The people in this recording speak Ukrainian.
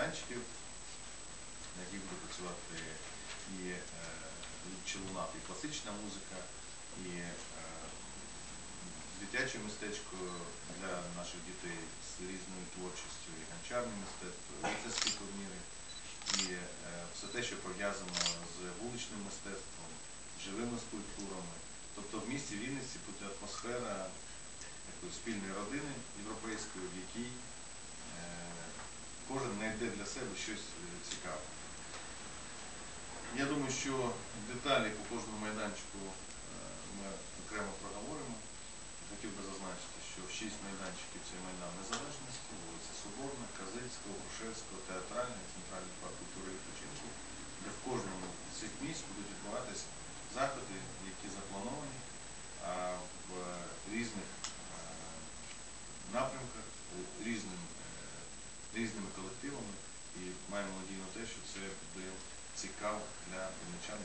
майданчиків, на яких буде працювати і е, чи лунати і класична музика, і е, дитяче мистечко для наших дітей з різною творчістю, і гончарне мистецтво, і лицарські турніри, і е, все те, що пов'язано з вуличним мистецтвом, живими скульптурами. Тобто в місті Вінниці буде атмосфера спільної родини європейської, в якій знайде для себе щось е, цікаве. Я думаю, що деталі по кожному майданчику е, ми окремо проговоримо. Хотів би зазначити, що в шість майданчиків це майдан Незалежності, вулиця Соборна, Казицького, Грушевського, Театральний, Центральний парк культури і відпочинку, де в кожному з цих місць будуть відбуватися заходи, які заплановані в різних е, напрямках, різним, різними і маємо надію на те, що це буде цікаво для вінничан.